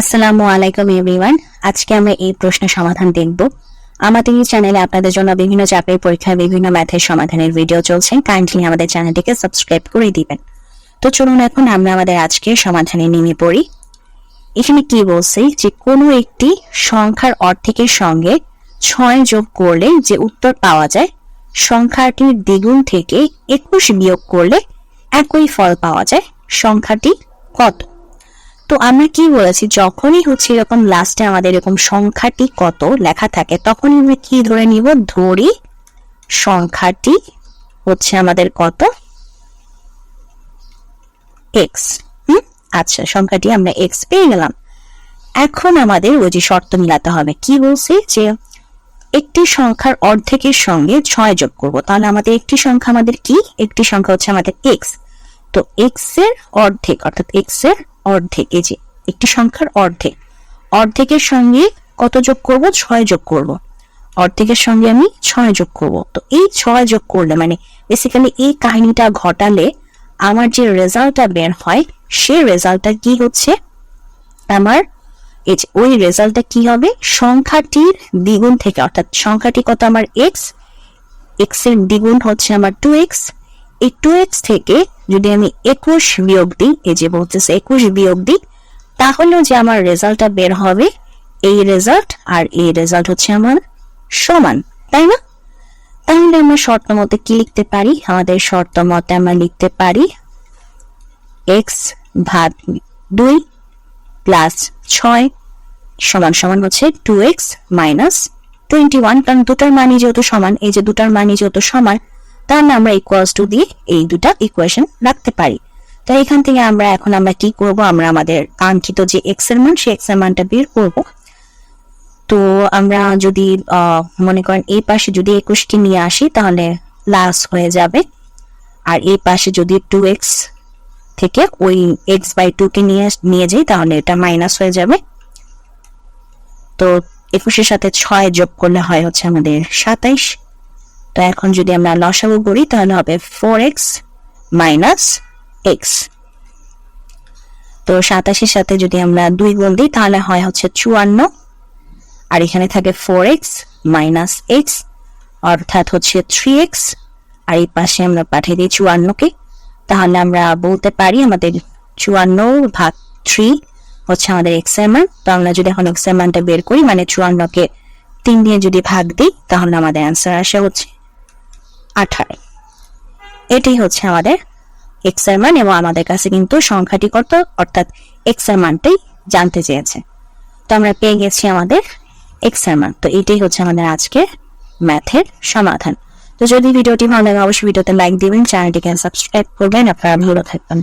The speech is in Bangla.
আসসালামু আলাইকুম এভরিওয়ান আজকে আমরা এই প্রশ্নের সমাধান দেখব। আমাদের এই চ্যানেলে আপনাদের জন্য বিভিন্ন চাপের পরীক্ষায় বিভিন্ন ম্যাথের সমাধানের ভিডিও চলছে। কাইন্ডলি আমাদের চ্যানেলটিকে সাবস্ক্রাইব করে দিবেন। তো চলুন এখন আমরা আমাদের আজকের সমাধানে নেমে পড়ি। এখানে কি বলছে যে, কোনো একটি সংখ্যার অর্ধেকের সঙ্গে ছয় যোগ করলে যে উত্তর পাওয়া যায় সংখ্যাটির দ্বিগুণ থেকে একুশ বিয়োগ করলে একই ফল পাওয়া যায়। সংখ্যাটি কত? তো আমরা কি বলেছি? যখনই হচ্ছে এরকম লাস্টে আমাদের এরকম সংখ্যাটি কত লেখা থাকে, তখনই আমরা কি ধরে নিব? ধরি সংখ্যাটি হচ্ছে আমাদের কত? এক্স হুম? আচ্ছা সংখ্যাটি আমরা এক্স পেয়ে গেলাম। এখন আমাদের ওই যে শর্ত মিলাতে হবে। কি বলছি? যে একটি সংখ্যার অর্ধেকের সঙ্গে ছয় যোগ করব। তাহলে আমাদের একটি সংখ্যা আমাদের কি? একটি সংখ্যা হচ্ছে আমাদের এক্স তো এক্সের অর্ধেক, অর্থাৎ এক্সের অর্ধেক, এই যে একটি সংখ্যার অর্ধেক। অর্ধেকের সঙ্গে কত যোগ করব? ছয় যোগ করব। অর্ধেকের সঙ্গে আমি ছয় যোগ করব। তো এই ছয় যোগ করলে মানে বেসিক্যালি এই কাহিনীটা ঘটালে আমার যে রেজাল্টটা বের হয়, সেই রেজাল্টটা কি হচ্ছে? আমার এই যে ওই রেজাল্টটা কি হবে? সংখ্যাটির দ্বিগুণ থেকে, অর্থাৎ সংখ্যাটি কত আমার এক্স এক্সের দ্বিগুণ হচ্ছে আমার টু এক্স এই টু এক্স থেকে যদি আমি একুশ বিয়োগ দিই, এই যে বলতেছে একুশ বিয়োগ দিই, তাহলেও যে আমার রেজাল্টটা বের হবে, এই রেজাল্ট আর এই রেজাল্ট হচ্ছে আমার সমান, তাই না? তাহলে আমরা শর্ত মতে কি লিখতে পারি? আমাদের শর্ত মতে আমরা লিখতে পারি এক্স ভাগ দুই প্লাস ছয় সমান সমান হচ্ছে two X minus twenty one কারণ দুটার মানই যেহেতু সমান, এই যে দুটার মানই যেহেতু সমান তাহলে আমরা ইকুয়ালস টু দিয়ে এই দুটা ইকুয়েশন রাখতে পারি। তো এখান থেকে আমরা এখন আমরা কি করব? আমরা আমাদের কাঙ্ক্ষিত যে এক্সের মান, সেই এক্সের মানটা বের করব। তো আমরা যদি মনে করেন এই পাশে যদি একুশটি নিয়ে আসি, তাহলে প্লাস হয়ে যাবে। আর এই পাশে যদি টু এক্স থেকে ওই এক্স বাই টু কে নিয়ে নিয়ে যাই, তাহলে এটা মাইনাস হয়ে যাবে। তো একুশের সাথে ছয় যোগ করলে হয় হচ্ছে আমাদের সাতাইশ। তো এখন যদি আমরা লসাগু করি, তাহলে হবে ফোর এক্স মাইনাস এক্স তো সাতাশের সাথে যদি আমরা দুই গুণ দিই, তাহলে হয় হচ্ছে চুয়ান্ন। আর এখানে থাকে ফোর এক্স মাইনাস এক্স অর্থাৎ হচ্ছে থ্রি এক্স আর এই পাশে আমরা পাঠিয়ে দিই চুয়ান্নকে। তাহলে আমরা বলতে পারি আমাদের চুয়ান্ন ভাগ থ্রি হচ্ছে আমাদের এক্সের মান। তো আমরা যদি এখন এক্সের মানটা বের করি মানে চুয়ান্নকে তিন দিয়ে যদি ভাগ দিই, তাহলে আমাদের অ্যান্সার আসে হচ্ছে আঠারো। এটি হচ্ছে আমাদের এক্সের মান এবং আমাদের কাছে কিন্তু সংখ্যাটি কত? অর্থাৎ এক্সের মানটাই জানতে চেয়েছে। তো আমরা পেয়ে গেছি আমাদের এক্সের মান। তো এটাই হচ্ছে আমাদের আজকে ম্যাথের সমাধান। তো যদি ভিডিওটি ভালো লাগে, অবশ্যই ভিডিওতে লাইক দিবেন, চ্যানেলটিকে সাবস্ক্রাইব করবেন। আপনারা ভালো থাকবেন।